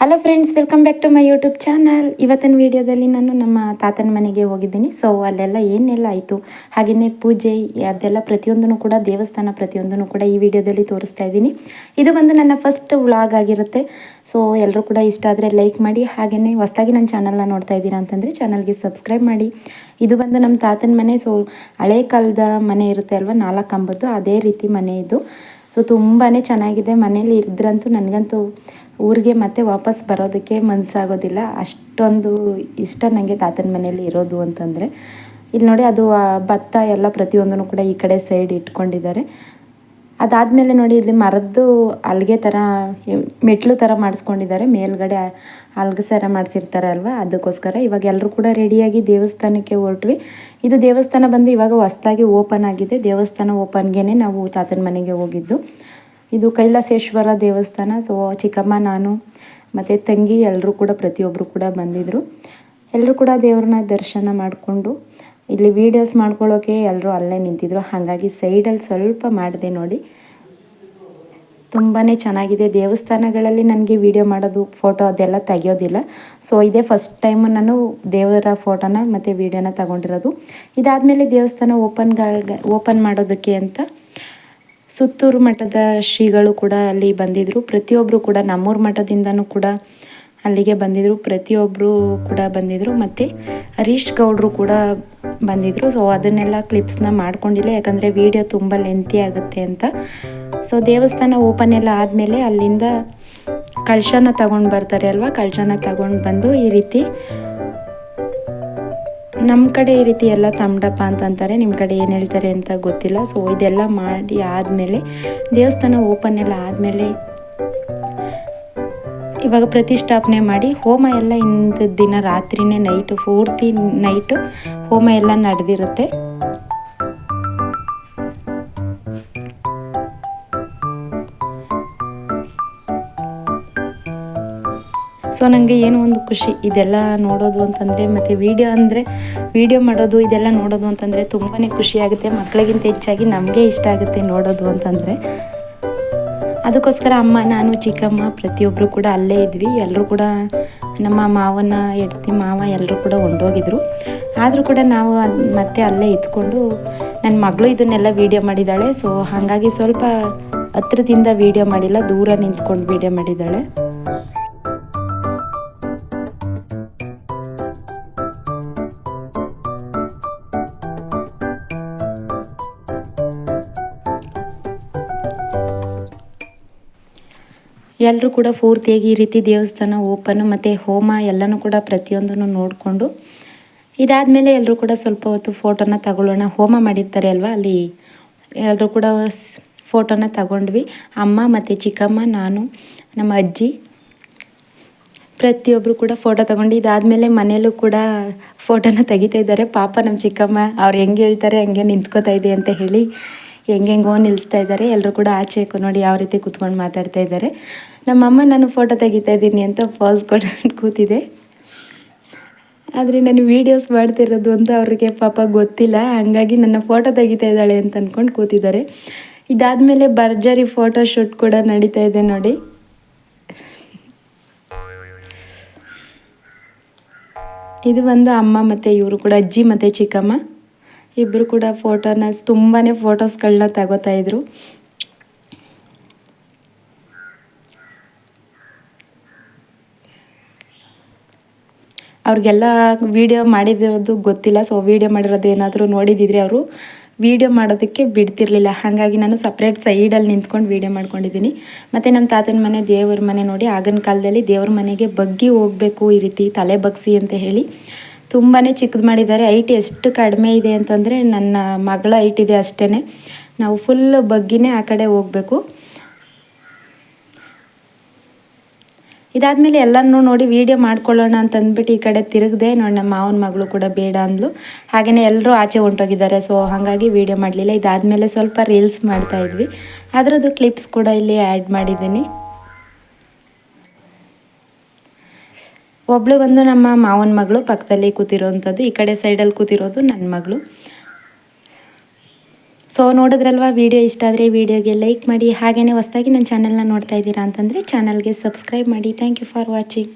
Hello friends welcome back to my YouTube channel ಇವತ್ತಿನ ವಿಡಿಯೋದಲ್ಲಿ ನಾನು ನಮ್ಮ ತಾತನ ಮನೆಗೆ ಹೋಗಿದ್ದೀನಿ. ಸೊ ಅಲ್ಲೆಲ್ಲ ಏನೆಲ್ಲ ಆಯಿತು? ಹಾಗೆಯೇ ಪೂಜೆ, ಅದೆಲ್ಲ ಪ್ರತಿಯೊಂದನ್ನು ಕೂಡ, ದೇವಸ್ಥಾನ ಪ್ರತಿಯೊಂದನ್ನು ಕೂಡ ಈ ವಿಡಿಯೋದಲ್ಲಿ ತೋರಿಸ್ತಾ ಇದ್ದೀನಿ. ಇದು ಬಂದು ನನ್ನ ಫಸ್ಟ್ ವ್ಲಾಗ್ ಆಗಿರುತ್ತೆ. ಸೊ ಎಲ್ಲರೂ ಕೂಡ ಇಷ್ಟ ಆದರೆ ಲೈಕ್ ಮಾಡಿ ಹಾಗೆಯೇ ಹೊಸದಾಗಿ ನನ್ನ ಚಾನಲ್ನ ನೋಡ್ತಾ ಇದ್ದೀರಾ ಅಂತಂದರೆ ಚಾನಲ್ಗೆ ಸಬ್ಸ್ಕ್ರೈಬ್ ಮಾಡಿ. ಇದು ಬಂದು ನಮ್ಮ ತಾತನ ಮನೆ. ಸೊ ಹಳೆ ಕಾಲದ ಮನೆ ಇರುತ್ತೆ ಅಲ್ವಾ? ನಾಲ್ಕು ಕಂಬದ್ದು ಅದೇ ರೀತಿ ಮನೆ ಇದು. ಸೊ ತುಂಬಾ ಚೆನ್ನಾಗಿದೆ. ಮನೇಲಿ ಇದ್ರಂತೂ ನನಗಂತೂ ಊರಿಗೆ ಮತ್ತೆ ವಾಪಸ್ ಬರೋದಕ್ಕೆ ಮನಸ್ಸಾಗೋದಿಲ್ಲ ಅಷ್ಟೊಂದು ಇಷ್ಟ ನನಗೆ ತಾತನ ಮನೆಯಲ್ಲಿ ಇರೋದು ಅಂತಂದರೆ. ಇಲ್ಲಿ ನೋಡಿ ಅದು ಭತ್ತ ಎಲ್ಲ ಪ್ರತಿಯೊಂದನ್ನು ಕೂಡ ಈ ಕಡೆ ಸೈಡ್ ಇಟ್ಕೊಂಡಿದ್ದಾರೆ. ಅದಾದಮೇಲೆ ನೋಡಿ ಇಲ್ಲಿ ಮರದ್ದು ಅಲ್ಗೆ ಥರ ಮೆಟ್ಲು ಥರ ಮಾಡಿಸ್ಕೊಂಡಿದ್ದಾರೆ. ಮೇಲ್ಗಡೆ ಅಲ್ಗೆ ಸರ ಮಾಡಿಸಿರ್ತಾರೆ ಅಲ್ವಾ ಅದಕ್ಕೋಸ್ಕರ ಇವಾಗ ಎಲ್ಲರೂ ಕೂಡ ರೆಡಿಯಾಗಿ ದೇವಸ್ಥಾನಕ್ಕೆ ಹೊರಟ್ವಿ. ಇದು ದೇವಸ್ಥಾನ ಬಂದು ಇವಾಗ ಹೊಸ್ದಾಗಿ ಓಪನ್ ಆಗಿದೆ. ದೇವಸ್ಥಾನ ಓಪನ್ಗೆ ನಾವು ತಾತನ ಮನೆಗೆ ಹೋಗಿದ್ದು. ಇದು ಕೈಲಾಸೇಶ್ವರ ದೇವಸ್ಥಾನ. ಸೊ ಚಿಕ್ಕಮ್ಮ, ನಾನು, ಮತ್ತು ತಂಗಿ ಎಲ್ಲರೂ ಕೂಡ ಪ್ರತಿಯೊಬ್ಬರು ಕೂಡ ಬಂದಿದ್ದರು ಎಲ್ಲರೂ ಕೂಡ ದೇವ್ರನ್ನ ದರ್ಶನ ಮಾಡಿಕೊಂಡು, ಇಲ್ಲಿ ವೀಡಿಯೋಸ್ ಮಾಡ್ಕೊಳ್ಳೋಕೆ ಎಲ್ಲರೂ ಅಲ್ಲೇ ನಿಂತಿದ್ರು. ಹಾಗಾಗಿ ಸೈಡಲ್ಲಿ ಸ್ವಲ್ಪ ಮಾಡಿದೆ ನೋಡಿ. ತುಂಬಾ ಚೆನ್ನಾಗಿದೆ. ದೇವಸ್ಥಾನಗಳಲ್ಲಿ ನನಗೆ ವಿಡಿಯೋ ಮಾಡೋದು ಫೋಟೋ ಅದೆಲ್ಲ ತೆಗಿಯೋದಿಲ್ಲ. ಸೊ ಇದೇ ಫಸ್ಟ್ ಟೈಮ್ ನಾನು ದೇವರ ಫೋಟೋನ ಮತ್ತು ವೀಡಿಯೋನ ತಗೊಂಡಿರೋದು. ಇದಾದಮೇಲೆ ದೇವಸ್ಥಾನ ಓಪನ್ಗಾಗ ಓಪನ್ ಮಾಡೋದಕ್ಕೆ ಅಂತ ಸುತ್ತೂರು ಮಠದ ಶ್ರೀಗಳು ಕೂಡ ಅಲ್ಲಿ ಬಂದಿದ್ದರು ಪ್ರತಿಯೊಬ್ಬರು ಕೂಡ ನಮ್ಮೂರು ಮಠದಿಂದನೂ ಕೂಡ ಅಲ್ಲಿಗೆ ಬಂದಿದ್ದರು ಪ್ರತಿಯೊಬ್ಬರು ಕೂಡ ಬಂದಿದ್ದರು ಮತ್ತು ಹರೀಶ್ ಗೌಡ್ರು ಕೂಡ ಬಂದಿದ್ದರು ಸೊ ಅದನ್ನೆಲ್ಲ ಕ್ಲಿಪ್ಸ್ನ ಮಾಡ್ಕೊಂಡಿಲ್ಲ. ಯಾಕಂದರೆ ವಿಡಿಯೋ ತುಂಬ ಲೆಂತಿ ಆಗುತ್ತೆ ಅಂತ. ಸೊ ದೇವಸ್ಥಾನ ಓಪನ್ ಎಲ್ಲ ಆದಮೇಲೆ ಅಲ್ಲಿಂದ ಕಳಶನ ತಗೊಂಡು ಬರ್ತಾರೆ ಅಲ್ವಾ? ಕಳಶನ ತಗೊಂಡು ಬಂದು ಈ ರೀತಿ ನಮ್ಮ ಕಡೆ ಈ ರೀತಿ ಎಲ್ಲ ಅಂತ ಅಂತಾರೆ ನಿಮ್ಮ ಕಡೆ ಏನು ಹೇಳ್ತಾರೆ ಅಂತ ಗೊತ್ತಿಲ್ಲ. ಸೊ ಇದೆಲ್ಲ ಮಾಡಿ ಆದಮೇಲೆ ದೇವಸ್ಥಾನ ಓಪನ್ ಎಲ್ಲ ಆದಮೇಲೆ ಇವಾಗ ಪ್ರತಿಷ್ಠಾಪನೆ ಮಾಡಿ ಹೋಮ ಎಲ್ಲ ಇಂದ ದಿನ ರಾತ್ರಿನೇ ನೈಟು ಪೂರ್ತಿ ನೈಟು ಹೋಮ ಎಲ್ಲ ನಡೆದಿರುತ್ತೆ. ಸೊ ನನಗೆ ಏನೋ ಒಂದು ಖುಷಿ ಇದೆಲ್ಲ ನೋಡೋದು ಅಂತಂದರೆ, ಮತ್ತು ವೀಡಿಯೋ ಅಂದರೆ ವೀಡಿಯೋ ಮಾಡೋದು ಇದೆಲ್ಲ ನೋಡೋದು ಅಂತಂದರೆ ತುಂಬಾ ಖುಷಿಯಾಗುತ್ತೆ ಮಕ್ಕಳಿಗಿಂತ ಹೆಚ್ಚಾಗಿ ನಮಗೆ ಇಷ್ಟ ಆಗುತ್ತೆ ನೋಡೋದು ಅಂತಂದರೆ. ಅದಕ್ಕೋಸ್ಕರ ಅಮ್ಮ, ನಾನು, ಚಿಕ್ಕಮ್ಮ ಪ್ರತಿಯೊಬ್ಬರು ಕೂಡ ಅಲ್ಲೇ ಇದ್ವಿ. ಎಲ್ಲರೂ ಕೂಡ ನಮ್ಮ ಮಾವನ ಎಡ್ತಿ ಮಾವ ಎಲ್ಲರೂ ಕೂಡ ಹೊಂಡೋಗಿದ್ರು. ಆದರೂ ಕೂಡ ನಾವು ಮತ್ತೆ ಅಲ್ಲೇ ಇದ್ಕೊಂಡು ನನ್ನ ಮಗಳು ಇದನ್ನೆಲ್ಲ ವೀಡಿಯೋ ಮಾಡಿದ್ದಾಳೆ. ಸೊ ಹಾಗಾಗಿ ಸ್ವಲ್ಪ ಹತ್ರದಿಂದ ವೀಡಿಯೋ ಮಾಡಿಲ್ಲ, ದೂರ ನಿಂತ್ಕೊಂಡು ವೀಡಿಯೋ ಮಾಡಿದ್ದಾಳೆ. ಎಲ್ಲರೂ ಕೂಡ ಪೂರ್ತಿಯಾಗಿ ಈ ರೀತಿ ದೇವಸ್ಥಾನ ಓಪನ್ ಮತ್ತು ಹೋಮ ಎಲ್ಲನೂ ಕೂಡ ಪ್ರತಿಯೊಂದನ್ನು ನೋಡಿಕೊಂಡು ಇದಾದಮೇಲೆ ಎಲ್ಲರೂ ಕೂಡ ಸ್ವಲ್ಪ ಹೊತ್ತು ಫೋಟೋನ ತಗೊಳ್ಳೋಣ. ಹೋಮ ಮಾಡಿರ್ತಾರೆ ಅಲ್ವಾ? ಅಲ್ಲಿ ಎಲ್ಲರೂ ಕೂಡ ಫೋಟೋನ ತಗೊಂಡ್ವಿ. ಅಮ್ಮ ಮತ್ತು ಚಿಕ್ಕಮ್ಮ, ನಾನು, ನಮ್ಮ ಅಜ್ಜಿ ಪ್ರತಿಯೊಬ್ಬರು ಕೂಡ ಫೋಟೋ ತಗೊಂಡು ಇದಾದಮೇಲೆ ಮನೆಯಲ್ಲೂ ಕೂಡ ಫೋಟೋನ ತೆಗಿತಾ ಇದ್ದಾರೆ. ಪಾಪ ನಮ್ಮ ಚಿಕ್ಕಮ್ಮ ಅವ್ರು ಹೆಂಗೆ ಹೇಳ್ತಾರೆ ಹಂಗೆ ನಿಂತ್ಕೋತಾ ಇದೆ ಅಂತ ಹೇಳಿ ಹೆಂಗೆಂಗೋ ನಿಲ್ಲಿಸ್ತಾ ಇದ್ದಾರೆ. ಎಲ್ಲರೂ ಕೂಡ ಆಚೆ ನೋಡಿ ಯಾವ ರೀತಿ ಕೂತ್ಕೊಂಡು ಮಾತಾಡ್ತಾ ಇದ್ದಾರೆ. ನಮ್ಮಮ್ಮ ನಾನು ಫೋಟೋ ತೆಗಿತಾ ಇದ್ದೀನಿ ಅಂತ ಪಾಸ್ ಕೊಟ್ಕೊಂಡು ಕೂತಿದೆ. ಆದರೆ ನಾನು ವೀಡಿಯೋಸ್ ಮಾಡ್ತಿರೋದು ಅಂತ ಅವ್ರಿಗೆ ಪಾಪ ಗೊತ್ತಿಲ್ಲ. ಹಾಗಾಗಿ ನನ್ನ ಫೋಟೋ ತೆಗಿತಾ ಇದ್ದಾಳೆ ಅಂತ ಅಂದ್ಕೊಂಡು ಕೂತಿದ್ದಾರೆ. ಇದಾದಮೇಲೆ ಭರ್ಜರಿ ಫೋಟೋ ಶೂಟ್ ಕೂಡ ನಡೀತಾ ಇದೆ ನೋಡಿ. ಇದು ಒಂದು ಅಮ್ಮ ಮತ್ತು ಇವರು ಕೂಡ ಅಜ್ಜಿ ಮತ್ತು ಚಿಕ್ಕಮ್ಮ. ಇಬ್ಬರು ಕೂಡ ಫೋಟೋನ ತುಂಬಾ ಫೋಟೋಸ್ಗಳನ್ನ ತಗೋತಾ ಇದ್ರು. ಅವ್ರಿಗೆಲ್ಲ ವೀಡಿಯೋ ಮಾಡಿರೋದು ಗೊತ್ತಿಲ್ಲ ಸೊ ವೀಡಿಯೋ ಮಾಡಿರೋದು ಏನಾದರೂ ನೋಡಿದಿದ್ರೆ ಅವರು ವೀಡಿಯೋ ಮಾಡೋದಕ್ಕೆ ಬಿಡ್ತಿರ್ಲಿಲ್ಲ. ಹಾಗಾಗಿ ನಾನು ಸಪ್ರೇಟ್ ಸೈಡಲ್ಲಿ ನಿಂತ್ಕೊಂಡು ವೀಡಿಯೋ ಮಾಡ್ಕೊಂಡಿದ್ದೀನಿ. ಮತ್ತು ನಮ್ಮ ತಾತನ ಮನೆ, ದೇವ್ರ ಮನೆ ನೋಡಿ, ಆಗಿನ ಕಾಲದಲ್ಲಿ ದೇವರ ಮನೆಗೆ ಬಗ್ಗಿ ಹೋಗಬೇಕು ಈ ರೀತಿ ತಲೆ ಬಗ್ಸಿ ಅಂತ ಹೇಳಿ. ತುಂಬಾ ಚಿಕ್ಕದು ಮಾಡಿದ್ದಾರೆ. ಐಟ್ ಎಷ್ಟು ಕಡಿಮೆ ಇದೆ ಅಂತಂದರೆ ನನ್ನ ಮಗಳ ಐಟ್ ಇದೆ ಅಷ್ಟೇ ನಾವು ಫುಲ್ ಬಗ್ಗಿನೇ ಆ ಕಡೆ ಹೋಗಬೇಕು. ಇದಾದಮೇಲೆ ಎಲ್ಲನೂ ನೋಡಿ ವೀಡಿಯೋ ಮಾಡ್ಕೊಳ್ಳೋಣ ಅಂತ ಅಂದ್ಬಿಟ್ಟು ಈ ಕಡೆ ತಿರುಗದೆ ನೋಡಿ ನಮ್ಮ ಮಾವನ ಮಗಳು ಕೂಡ ಬೇಡ ಅಂದ್ಲು. ಹಾಗೆಯೇ ಎಲ್ಲರೂ ಆಚೆ ಹೊಂಟೋಗಿದ್ದಾರೆ. ಸೊ ಹಾಗಾಗಿ ವೀಡಿಯೋ ಮಾಡಲಿಲ್ಲ. ಇದಾದಮೇಲೆ ಸ್ವಲ್ಪ ರೀಲ್ಸ್ ಮಾಡ್ತಾಯಿದ್ವಿ ಅದರದ್ದು ಕ್ಲಿಪ್ಸ್ ಕೂಡ ಇಲ್ಲಿ ಆ್ಯಡ್ ಮಾಡಿದ್ದೀನಿ. ಒಬ್ಳು ಬಂದು ನಮ್ಮ ಮಾವನ ಮಗಳು ಪಕ್ಕದಲ್ಲಿ ಕೂತಿರೋವಂಥದ್ದು ಈ ಕಡೆ ಸೈಡಲ್ಲಿ ಕೂತಿರೋದು ನನ್ನ ಮಗಳು. ಸೊ ನೋಡಿದ್ರಲ್ವ ವಿಡಿಯೋ ಇಷ್ಟ ಆದರೆ ವಿಡಿಯೋಗೆ ಲೈಕ್ ಮಾಡಿ ಹಾಗೆಯೇ ಹೊಸ್ದಾಗಿ ನನ್ನ ಚಾನಲ್ನ ನೋಡ್ತಾ ಇದ್ದೀರಾ ಅಂತಂದರೆ ಚಾನಲ್ಗೆ ಸಬ್ಸ್ಕ್ರೈಬ್ ಮಾಡಿ. Thank you for watching